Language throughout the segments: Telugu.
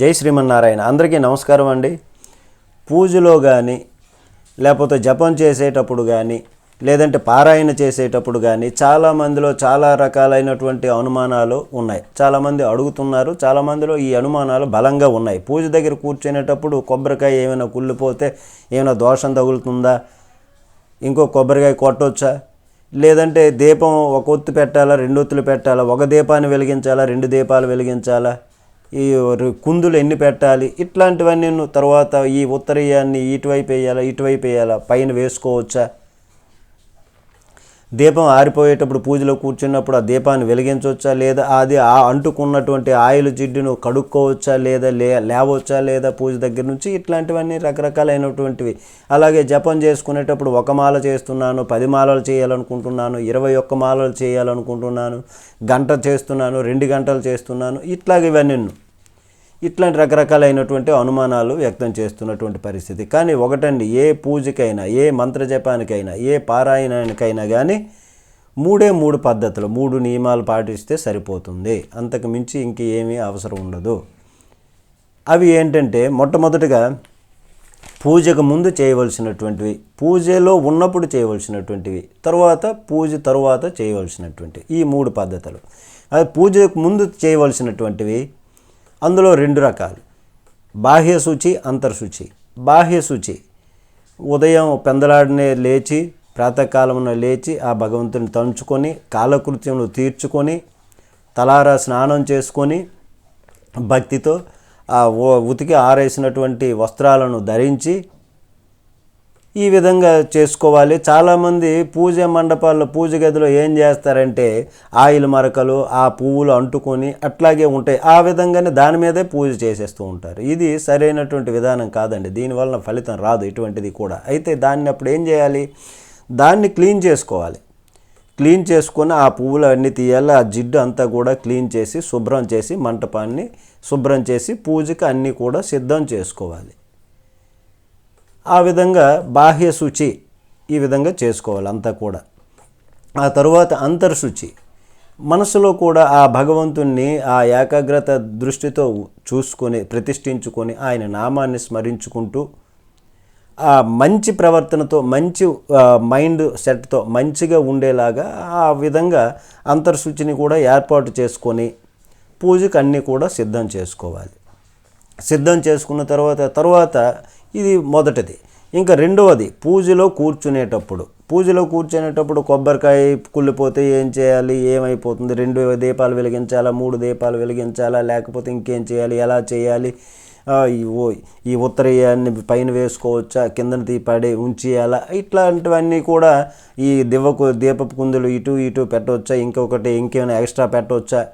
జై శ్రీమన్నారాయణ. అందరికీ నమస్కారం అండి. పూజలో కానీ లేకపోతే జపం చేసేటప్పుడు కానీ లేదంటే పారాయణ చేసేటప్పుడు కానీ చాలామందిలో చాలా రకాలైనటువంటి అనుమానాలు ఉన్నాయి. చాలామంది అడుగుతున్నారు. చాలామందిలో ఈ అనుమానాలు బలంగా ఉన్నాయి. పూజ దగ్గర కూర్చునేటప్పుడు కొబ్బరికాయ ఏమైనా కుళ్ళిపోతే ఏమైనా దోషం తగులుతుందా? ఇంకో కొబ్బరికాయ కొట్టొచ్చా? లేదంటే దీపం ఒక ఒత్తు పెట్టాలా? రెండు ఒత్తులు పెట్టాలా? ఒక దీపాన్ని వెలిగించాలా? రెండు దీపాలు వెలిగించాలా? ఈ కుందులు ఎన్ని పెట్టాలి? ఇట్లాంటివన్నీ తర్వాత ఈ ఉత్తరీయాన్ని ఇటువైపు వేయాలా ఇటువైపు వేయాలా? పైన వేసుకోవచ్చా? దీపం ఆరిపోయేటప్పుడు పూజలో కూర్చున్నప్పుడు ఆ దీపాన్ని వెలిగించవచ్చా లేదా అది ఆ అంటుకున్నటువంటి ఆయిల్ జిడ్డును కడుక్కోవచ్చా లేదా లే లేవచ్చా లేదా పూజ దగ్గర నుంచి? ఇట్లాంటివన్నీ రకరకాలైనటువంటివి. అలాగే జపం చేసుకునేటప్పుడు ఒక మాల చేస్తున్నాను పది మాలలు చేయాలనుకుంటున్నాను ఇరవై ఒక్క మాలలు చేయాలనుకుంటున్నాను గంట చేస్తున్నాను రెండు గంటలు చేస్తున్నాను ఇట్లాగ ఇవన్నీ. ఇట్లాంటి రకరకాలైనటువంటి అనుమానాలు వ్యక్తం చేస్తున్నటువంటి పరిస్థితి. కానీ ఒకటండి ఏ పూజకైనా ఏ మంత్రజపానికైనా ఏ పారాయణానికైనా కానీ మూడే మూడు పద్ధతులు మూడు నియమాలు పాటిస్తే సరిపోతుంది. అంతకు మించి ఇంక ఏమీ అవసరం ఉండదు. అవి ఏంటంటే మొట్టమొదటిగా పూజకు ముందు చేయవలసినటువంటివి పూజలో ఉన్నప్పుడు చేయవలసినటువంటివి తర్వాత పూజ తరువాత చేయవలసినటువంటివి ఈ మూడు పద్ధతులు. అది పూజకు ముందు చేయవలసినటువంటివి అందులో రెండు రకాలు. బాహ్య శుచి అంతర్శుచి బాహ్య శుచి ఉదయం పెందలాడినే లేచి ప్రాతకాలమున లేచి ఆ భగవంతుని తంచుకొని కాలకృత్యములు తీర్చుకొని తలారా స్నానం చేసుకొని భక్తితో ఆ ఉతికి ఆరేసినటువంటి వస్త్రాలను ధరించి ఈ విధంగా చేసుకోవాలి. చాలామంది పూజ మండపాల్లో పూజ గదిలో ఏం చేస్తారంటే ఆయిల్ మరకలు ఆ పువ్వులు అంటుకొని అట్లాగే ఉంటాయి. ఆ విధంగానే దాని మీదే పూజ చేసేస్తూ ఉంటారు. ఇది సరైనటువంటి విధానం కాదండి. దీనివల్ల ఫలితం రాదు ఇటువంటిది కూడా. అయితే దాన్ని అప్పుడు ఏం చేయాలి? దాన్ని క్లీన్ చేసుకోవాలి. క్లీన్ చేసుకొని ఆ పువ్వులు అన్నీ తీయాలి. ఆ జిడ్డు అంతా కూడా క్లీన్ చేసి శుభ్రం చేసి మంటపాన్ని శుభ్రం చేసి పూజకి అన్నీ కూడా సిద్ధం చేసుకోవాలి. ఆ విధంగా బాహ్య శుచి ఈ విధంగా చేసుకోవాలి అంతా కూడా. ఆ తరువాత అంతర్శుచి మనసులో కూడా ఆ భగవంతుణ్ణి ఆ ఏకాగ్రత దృష్టితో చూసుకొని ప్రతిష్ఠించుకొని ఆయన నామాన్ని స్మరించుకుంటూ ఆ మంచి ప్రవర్తనతో మంచి మైండ్ సెట్తో మంచిగా ఉండేలాగా ఆ విధంగా అంతర్శుచిని కూడా ఏర్పాటు చేసుకొని పూజకు అన్నీ కూడా సిద్ధం చేసుకోవాలి. సిద్ధం చేసుకున్న తర్వాత తర్వాత ఇది మొదటిది. ఇంకా రెండవది పూజలో కూర్చునేటప్పుడు. పూజలో కూర్చునేటప్పుడు కొబ్బరికాయ కుళ్ళిపోతే ఏం చేయాలి? ఏమైపోతుంది? రెండు దీపాలు వెలిగించాలా? మూడు దీపాలు వెలిగించాలా? లేకపోతే ఇంకేం చేయాలి? ఎలా చేయాలి? ఈ ఓ- ఈ ఉత్తరీయాన్ని పైన వేసుకోవచ్చా? కిందన తీ పడి ఉంచేయాలా? ఇట్లాంటివన్నీ కూడా ఈ దివ్వకు దీపపు కుందులు ఇటు ఇటు పెట్టవచ్చా? ఇంకొకటి ఇంకేమైనా ఎక్స్ట్రా పెట్టవచ్చా?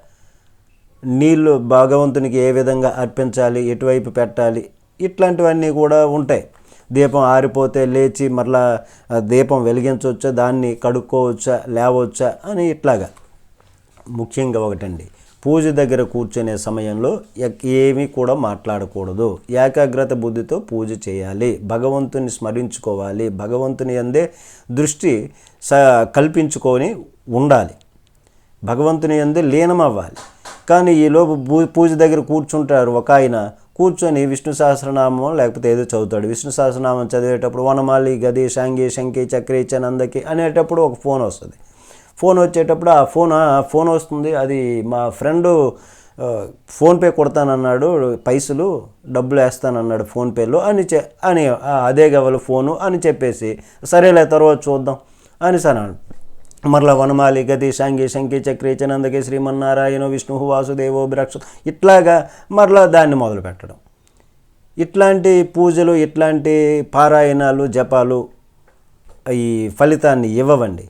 నీళ్ళు భగవంతునికి ఏ విధంగా అర్పించాలి? ఎటువైపు పెట్టాలి? ఇట్లాంటివన్నీ కూడా ఉంటాయి. దీపం ఆరిపోతే లేచి మరలా దీపం వెలిగించవచ్చా? దాన్ని కడుక్కోవచ్చా? లేవచ్చా అని ఇట్లాగా. ముఖ్యంగా ఒకటండి పూజ దగ్గర కూర్చునే సమయంలో ఏమీ కూడా మాట్లాడకూడదు. ఏకాగ్రత బుద్ధితో పూజ చేయాలి. భగవంతుని స్మరించుకోవాలి. భగవంతుని అందే దృష్టి స కల్పించుకొని ఉండాలి. భగవంతుని అందే లీనమవ్వాలి. కానీ ఈలోపు పూ పూజ దగ్గర కూర్చుంటారు ఒక ఆయన కూర్చొని విష్ణు సహస్రనామం లేకపోతే ఏదో చదువుతాడు. విష్ణు సహస్రనామం చదివేటప్పుడు వనమాలి గది శాంగి శంకి చక్రి చనందకి అనేటప్పుడు ఒక ఫోన్ వస్తుంది. ఫోన్ వచ్చేటప్పుడు ఆ ఫోన్ ఫోన్ వస్తుంది. అది మా ఫ్రెండు ఫోన్పే కొడతానన్నాడు పైసలు డబ్బులు వేస్తానన్నాడు ఫోన్పేలో అని చె అని అదే కావాలి ఫోను అని చెప్పేసి సరేలే తర్వాత చూద్దాం అని సరే మరలా వనమాలి గది శాంగి శంకి చక్రి చనందకి శ్రీమన్నారాయణ విష్ణు వాసుదేవో బ్రక్ష ఇట్లాగా మరలా దాన్ని మొదలు పెట్టడం. ఇట్లాంటి పూజలు ఇట్లాంటి పారాయణాలు జపాలు ఈ ఫలితాన్ని ఇవ్వవండి.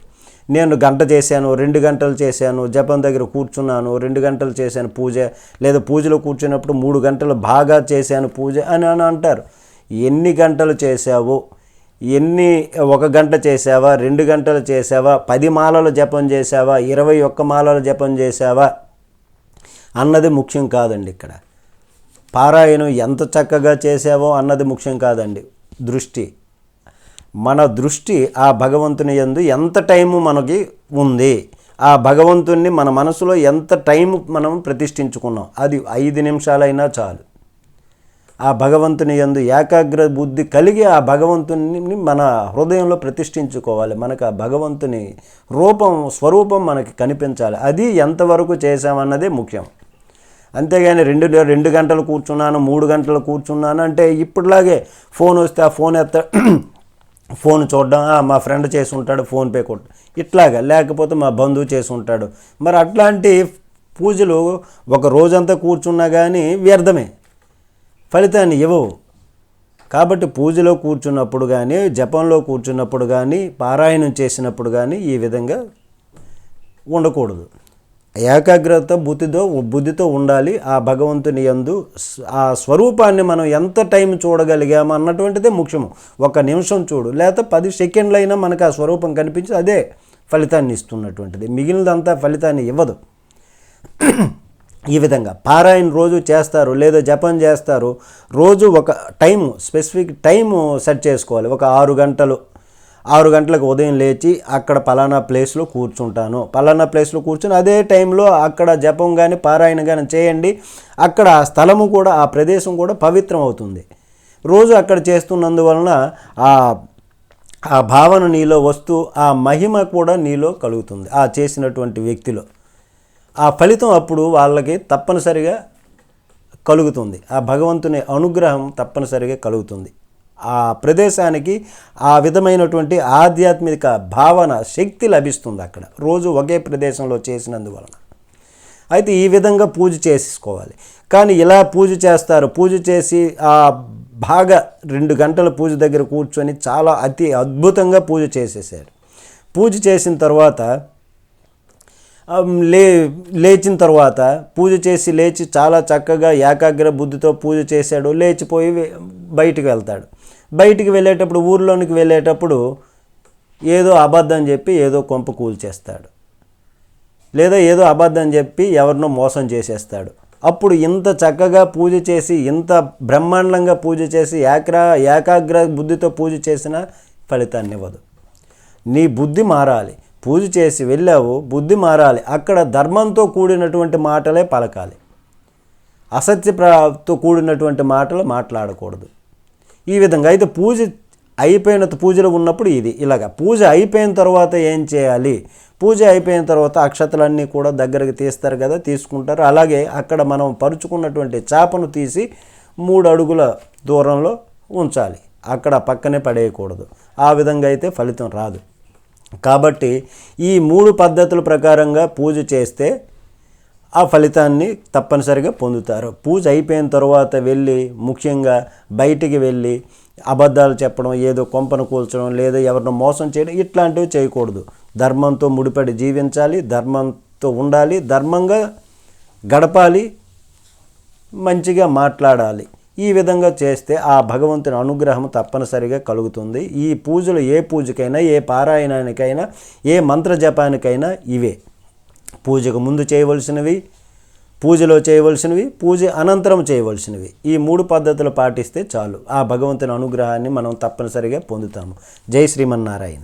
నేను గంట చేశాను రెండు గంటలు చేశాను జపం దగ్గర కూర్చున్నాను రెండు గంటలు చేశాను పూజ లేదా పూజలో కూర్చున్నప్పుడు మూడు గంటలు బాగా చేశాను పూజ అని అని అంటారు. ఎన్ని గంటలు చేశావో ఎన్ని ఒక గంట చేసావా రెండు గంటలు చేసావా పది మాలలు జపం చేసావా ఇరవై ఒక్క మాలలు జపం చేసావా అన్నది ముఖ్యం కాదండి ఇక్కడ. పారాయణం ఎంత చక్కగా చేసావో అన్నది ముఖ్యం కాదండి. దృష్టి. మన దృష్టి ఆ భగవంతుని యందు ఎంత టైము మనకి ఉంది? ఆ భగవంతుణ్ణి మన మనసులో ఎంత టైం మనం ప్రతిష్ఠించుకున్నాం? అది ఐదు నిమిషాలైనా చాలు. ఆ భగవంతుని ఎందు ఏకాగ్ర బుద్ధి కలిగి ఆ భగవంతుని మన హృదయంలో ప్రతిష్ఠించుకోవాలి. మనకు ఆ భగవంతుని రూపం స్వరూపం మనకి కనిపించాలి. అది ఎంతవరకు చేశామన్నదే ముఖ్యం. అంతేగాని రెండు రెండు గంటలు కూర్చున్నాను మూడు గంటలు కూర్చున్నాను అంటే ఇప్పటిలాగే ఫోన్ వస్తే ఆ ఫోన్ ఎత్త ఫోన్ చూడడం మా ఫ్రెండ్ చేసి ఉంటాడు ఫోన్పే కొట్టు ఇట్లాగా. లేకపోతే మా బంధువు చేసి ఉంటాడు. మరి అట్లాంటి పూజలు ఒక రోజంతా కూర్చున్నా కానీ వ్యర్థమే. ఫలితాన్ని ఇవ్వవు. కాబట్టి పూజలో కూర్చున్నప్పుడు కానీ జపంలో కూర్చున్నప్పుడు కానీ పారాయణం చేసినప్పుడు కానీ ఈ విధంగా ఉండకూడదు. ఏకాగ్రత బుద్ధితో బుద్ధితో ఉండాలి. ఆ భగవంతుని యందు ఆ స్వరూపాన్ని మనం ఎంత టైం చూడగలిగాము అన్నటువంటిదే ముఖ్యము. ఒక నిమిషం చూడు లేకపోతే పది సెకండ్లైనా మనకు ఆ స్వరూపం కనిపించి అదే ఫలితాన్ని ఇస్తున్నటువంటిది. మిగిలినదంతా ఫలితాన్ని ఇవ్వదు. ఈ విధంగా పారాయణ రోజు చేస్తారు లేదా జపం చేస్తారు. రోజు ఒక టైం స్పెసిఫిక్ టైము సెట్ చేసుకోవాలి. ఒక ఆరు గంటలు ఆరు గంటలకు ఉదయం లేచి అక్కడ పలానా ప్లేస్లో కూర్చుంటాను. పలానా ప్లేస్లో కూర్చుని అదే టైంలో అక్కడ జపం కానీ పారాయణ కానీ చేయండి. అక్కడ ఆ స్థలము కూడా ఆ ప్రదేశం కూడా పవిత్రం అవుతుంది. రోజు అక్కడ చేస్తున్నందువలన ఆ ఆ భావన నీలో వస్తూ ఆ మహిమ కూడా నీలో కలుగుతుంది. ఆ చేసినటువంటి వ్యక్తిలో. ఆ ఫలితం అప్పుడు వాళ్ళకి తప్పనిసరిగా కలుగుతుంది. ఆ భగవంతుని అనుగ్రహం తప్పనిసరిగా కలుగుతుంది. ఆ ప్రదేశానికి ఆ విధమైనటువంటి ఆధ్యాత్మిక భావన శక్తి లభిస్తుంది అక్కడ. రోజు ఒకే ప్రదేశంలో చేసినందువలన. అయితే ఈ విధంగా పూజ చేసుకోవాలి. కానీ ఇలా పూజ చేస్తారు. పూజ చేసి ఆ బాగా రెండు గంటల పూజ దగ్గర కూర్చొని చాలా అతి అద్భుతంగా పూజ చేసేసారు. పూజ చేసిన తర్వాత లే లేచిన తర్వాత పూజ చేసి లేచి చాలా చక్కగా ఏకాగ్ర బుద్ధితో పూజ చేశాడు. లేచిపోయి బయటికి వెళ్తాడు. బయటికి వెళ్ళేటప్పుడు ఊర్లోనికి వెళ్ళేటప్పుడు ఏదో అబద్ధం చెప్పి ఏదో కొంప కూల్చేస్తాడు. లేదా ఏదో అబద్ధం చెప్పి ఎవరినో మోసం చేసేస్తాడు. అప్పుడు ఇంత చక్కగా పూజ చేసి ఇంత బ్రహ్మాండంగా పూజ చేసి ఏక్రా ఏకాగ్ర బుద్ధితో పూజ చేసినా ఫలితాన్ని ఇవ్వదు. నీ బుద్ధి మారాలి. పూజ చేసి వెళ్ళావు బుద్ధి మారాలి. అక్కడ ధర్మంతో కూడినటువంటి మాటలే పలకాలి. అసత్యతో కూడినటువంటి మాటలు మాట్లాడకూడదు. ఈ విధంగా అయితే పూజ అయిపోయిన పూజలో ఉన్నప్పుడు ఇది. ఇలాగ పూజ అయిపోయిన తర్వాత ఏం చేయాలి? పూజ అయిపోయిన తర్వాత అక్షతలన్నీ కూడా దగ్గరికి తీస్తారు కదా తీసుకుంటారు. అలాగే అక్కడ మనం పరుచుకున్నటువంటి చేపను తీసి మూడు అడుగుల దూరంలో ఉంచాలి. అక్కడ పక్కనే పడేయకూడదు. ఆ విధంగా అయితే ఫలితం రాదు. కాబట్టి ఈ మూడు పద్ధతుల ప్రకారంగా పూజ చేస్తే ఆ ఫలితాన్ని తప్పనిసరిగా పొందుతారు. పూజ అయిపోయిన తర్వాత వెళ్ళి ముఖ్యంగా బయటికి వెళ్ళి అబద్ధాలు చెప్పడం ఏదో కొంపను కూల్చడం లేదా ఎవరినో మోసం చేయడం ఇట్లాంటివి చేయకూడదు. ధర్మంతో ముడిపడి జీవించాలి ధర్మంతో ఉండాలి ధర్మంగా గడపాలి మంచిగా మాట్లాడాలి. ఈ విధంగా చేస్తే ఆ భగవంతుని అనుగ్రహం తప్పనిసరిగా కలుగుతుంది. ఈ పూజలు ఏ పూజకైనా ఏ పారాయణానికైనా ఏ మంత్ర జపానికైనా ఇవే. పూజకు ముందు చేయవలసినవి పూజలో చేయవలసినవి పూజ అనంతరం చేయవలసినవి. ఈ మూడు పద్ధతులు పాటిస్తే చాలు. ఆ భగవంతుని అనుగ్రహాన్ని మనం తప్పనిసరిగా పొందుతాము. జై శ్రీమన్నారాయణ.